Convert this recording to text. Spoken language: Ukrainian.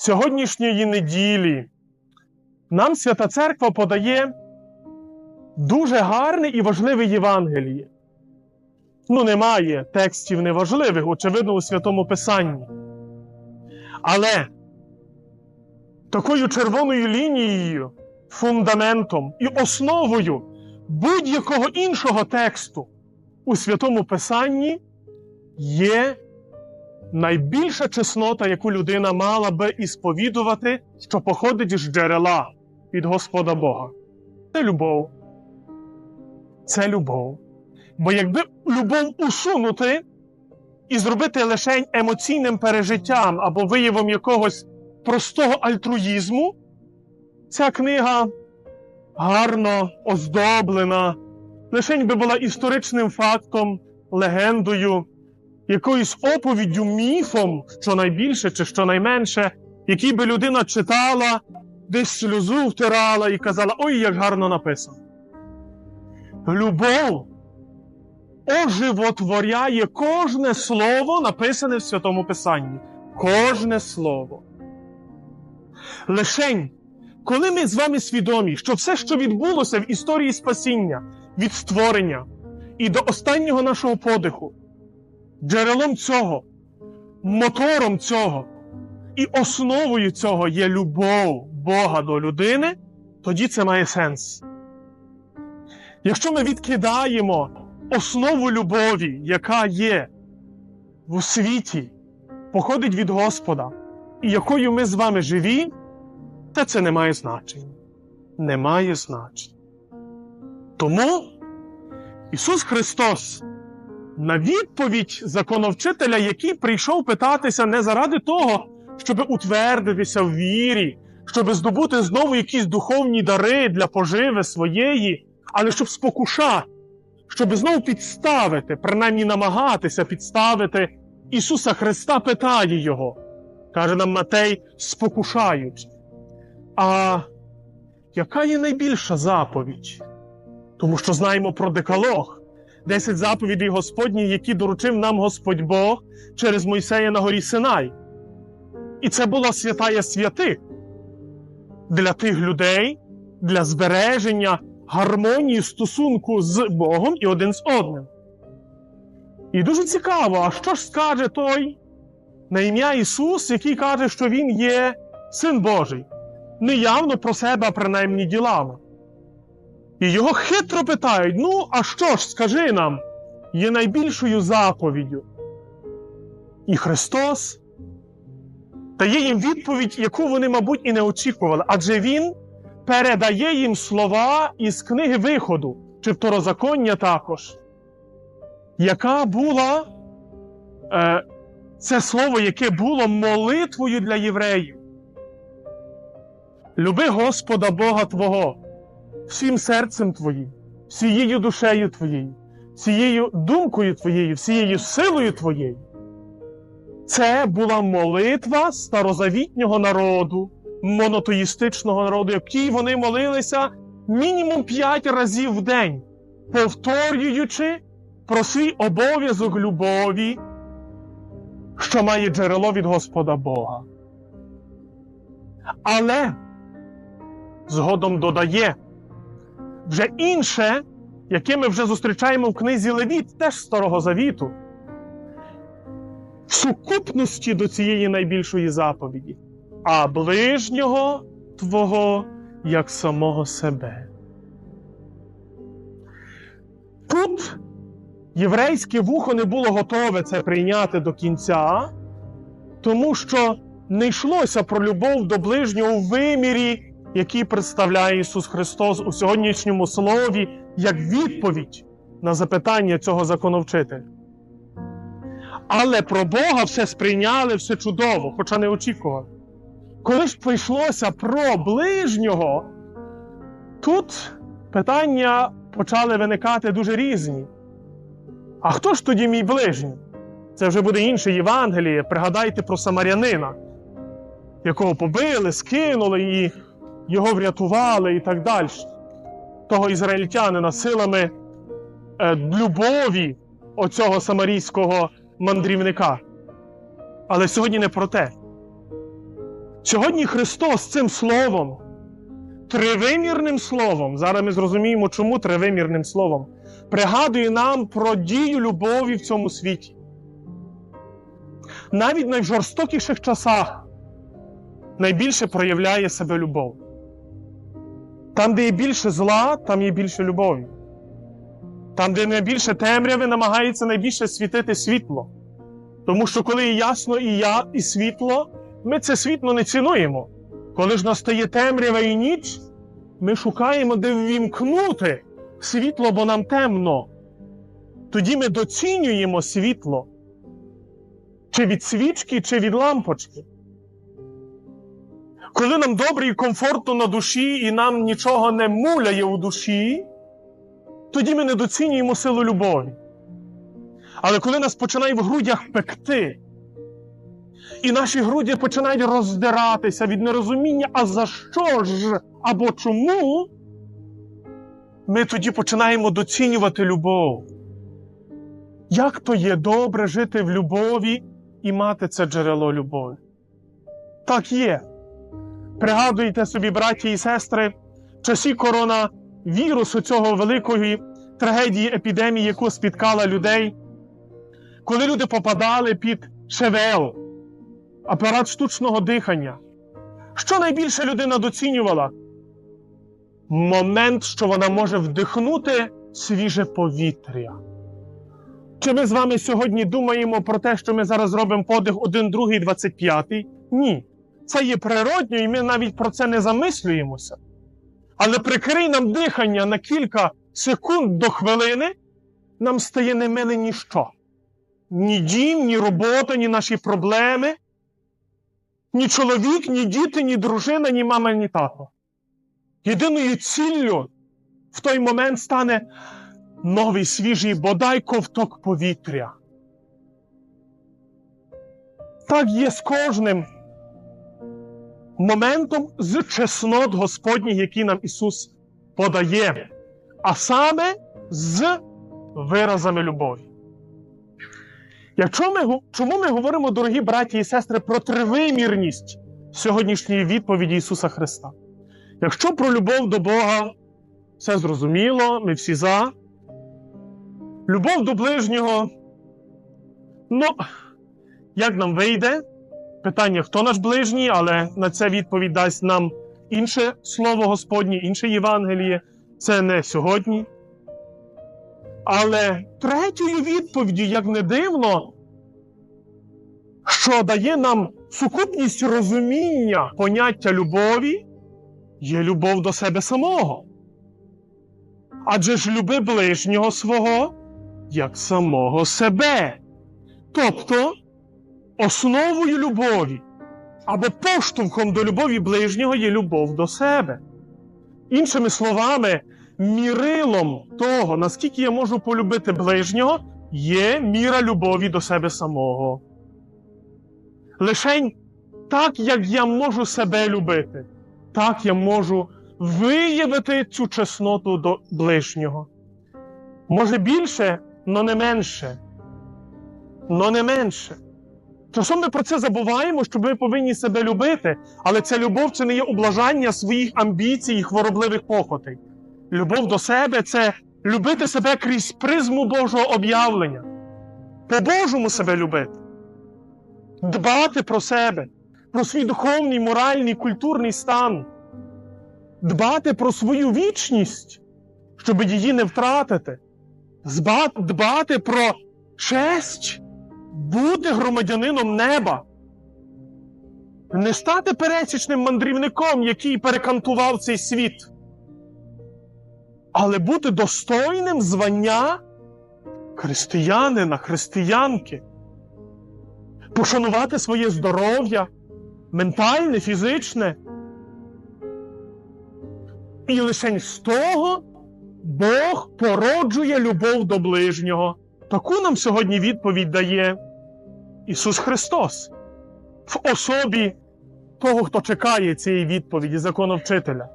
сьогоднішньої неділі нам Свята Церква подає дуже гарне і важливе Євангеліє. Ну, немає текстів неважливих, очевидно, у Святому Писанні. Але такою червоною лінією, фундаментом і основою будь-якого іншого тексту у Святому Писанні є найбільша чеснота, яку людина мала би ісповідувати, що походить з джерела від Господа Бога. Це любов. Це любов. Бо якби любов усунути і зробити лише емоційним пережиттям або виявом якогось простого альтруїзму, ця книга гарно оздоблена, лишень би була історичним фактом, легендою, якоюсь оповіддю, міфом, що найбільше чи що найменше, який би людина читала, десь сльозу втирала і казала: ой, як гарно написано. Любов оживотворяє кожне слово, написане в Святому Писанні. Кожне слово. Лишень, коли ми з вами свідомі, що все, що відбулося в історії спасіння від створення і до останнього нашого подиху, джерелом цього, мотором цього і основою цього є любов Бога до людини, тоді це має сенс. Якщо ми відкидаємо основу любові, яка є в світі, походить від Господа, і якою ми з вами живі, то це не має значення. Не має значення. Тому Ісус Христос на відповідь законовчителя, який прийшов питатися не заради того, щоб утвердитися в вірі, щоб здобути знову якісь духовні дари для поживи своєї, але щоб спокушати, щоб знову підставити, принаймні намагатися підставити Ісуса Христа, питає Його. Каже нам Матей, спокушаючи. А яка є найбільша заповідь? Тому що знаємо про декалог, десять заповідей Господні, які доручив нам Господь Бог через Мойсея на горі Синай. І це була святая святих для тих людей, для збереження гармонії стосунку з Богом і один з одним. І дуже цікаво, а що ж скаже той на ім'я Ісус, який каже, що Він є Син Божий, не явно про себе, принаймні ділами. І його хитро питають: ну, а що ж, скажи нам, є найбільшою заповіддю? І Христос дає їм відповідь, яку вони, мабуть, і не очікували, адже Він передає їм слова із книги Виходу, чи второзаконня також, яка була е, це слово, яке було молитвою для євреїв. Люби Господа Бога Твого всім серцем Твоїм, всією душею Твоєю, всією думкою Твоєю, всією силою Твоєю. Це була молитва старозавітнього народу, монотеїстичного народу, який вони молилися мінімум п'ять разів в день, повторюючи про свій обов'язок любові, що має джерело від Господа Бога. Але згодом додає вже інше, яке ми вже зустрічаємо в книзі Левіт, теж Старого Завіту, в сукупності до цієї найбільшої заповіді, а ближнього Твого як самого себе. Тут єврейське вухо не було готове це прийняти до кінця, тому що не йшлося про любов до ближнього у вимірі, який представляє Ісус Христос у сьогоднішньому слові, як відповідь на запитання цього законовчителя. Але про Бога все сприйняли все чудово, хоча не очікували. Коли ж прийшлося про ближнього, тут питання почали виникати дуже різні. А хто ж тоді мій ближній? Це вже буде інше Євангеліє. Пригадайте про самарянина, якого побили, скинули і його врятували і так далі. Того ізраїльтянина силами е, любові оцього самарійського мандрівника. Але сьогодні не про те. Сьогодні Христос цим словом, тривимірним словом, зараз ми зрозуміємо, чому тривимірним словом, пригадує нам про дію любові в цьому світі. Навіть в найжорстокіших часах найбільше проявляє себе любов. Там, де є більше зла, там є більше любові. Там, де найбільше темряви, намагається найбільше світити світло. Тому що коли є ясно і я, і світло, ми це світло не цінуємо. Коли ж настає темрява і ніч, ми шукаємо, де ввімкнути світло, бо нам темно. Тоді ми доцінюємо світло. Чи від свічки, чи від лампочки. Коли нам добре і комфортно на душі, і нам нічого не муляє у душі, тоді ми недоцінюємо силу любові. Але коли нас починає в грудях пекти, і наші груді починають роздиратися від нерозуміння, а за що ж або чому, ми тоді починаємо доцінювати любов. Як то є добре жити в любові і мати це джерело любові? Так є. Пригадуйте собі, браті і сестри, часі коронавірусу цього великої трагедії епідемії, яку спіткала людей, коли люди попадали під ШВЛ, апарат штучного дихання. Що найбільше людина доцінювала? Момент, що вона може вдихнути свіже повітря. Чи ми з вами сьогодні думаємо про те, що ми зараз робимо подих 1, 2, 25? Ні. Це є природньо, і ми навіть про це не замислюємося. Але прикрий нам дихання на кілька секунд до хвилини, нам стає немиле ніщо. Ні дім, ні робота, ні наші проблеми, ні чоловік, ні діти, ні дружина, ні мама, ні тато. Єдиною ціллю в той момент стане новий свіжий бодай ковток повітря. Так є з кожним моментом з чеснот Господніх, які нам Ісус подає, а саме з виразами любові. Ми, чому ми говоримо, дорогі браті і сестри, про тривимірність сьогоднішньої відповіді Ісуса Христа? Якщо про любов до Бога все зрозуміло, ми всі за. Любов до ближнього. Ну, як нам вийде? Питання, хто наш ближній, але на це відповідь дасть нам інше слово Господнє, інше Євангеліє. Це не сьогодні. Але третьою відповіддю, як не дивно, що дає нам сукупність розуміння поняття любові, є любов до себе самого. Адже ж люби ближнього свого як самого себе. Тобто основою любові або поштовхом до любові ближнього є любов до себе. Іншими словами, мірилом того, наскільки я можу полюбити ближнього, є міра любові до себе самого. Лишень так, як я можу себе любити, так я можу виявити цю чесноту до ближнього. Може більше, но не менше. Но не менше. Часом ми про це забуваємо, що ми повинні себе любити, але ця любов це не є облажання своїх амбіцій і хворобливих похотей. Любов до себе це любити себе крізь призму Божого об'явлення, по-божому себе любити, дбати про себе, про свій духовний, моральний, культурний стан, дбати про свою вічність, щоб її не втратити, дбати про честь бути громадянином неба, не стати пересічним мандрівником, який перекантував цей світ, але бути достойним звання християнина, християнки, пошанувати своє здоров'я, ментальне, фізичне. І лише з того Бог породжує любов до ближнього. Таку нам сьогодні відповідь дає Ісус Христос в особі того, хто чекає цієї відповіді, законовчителя.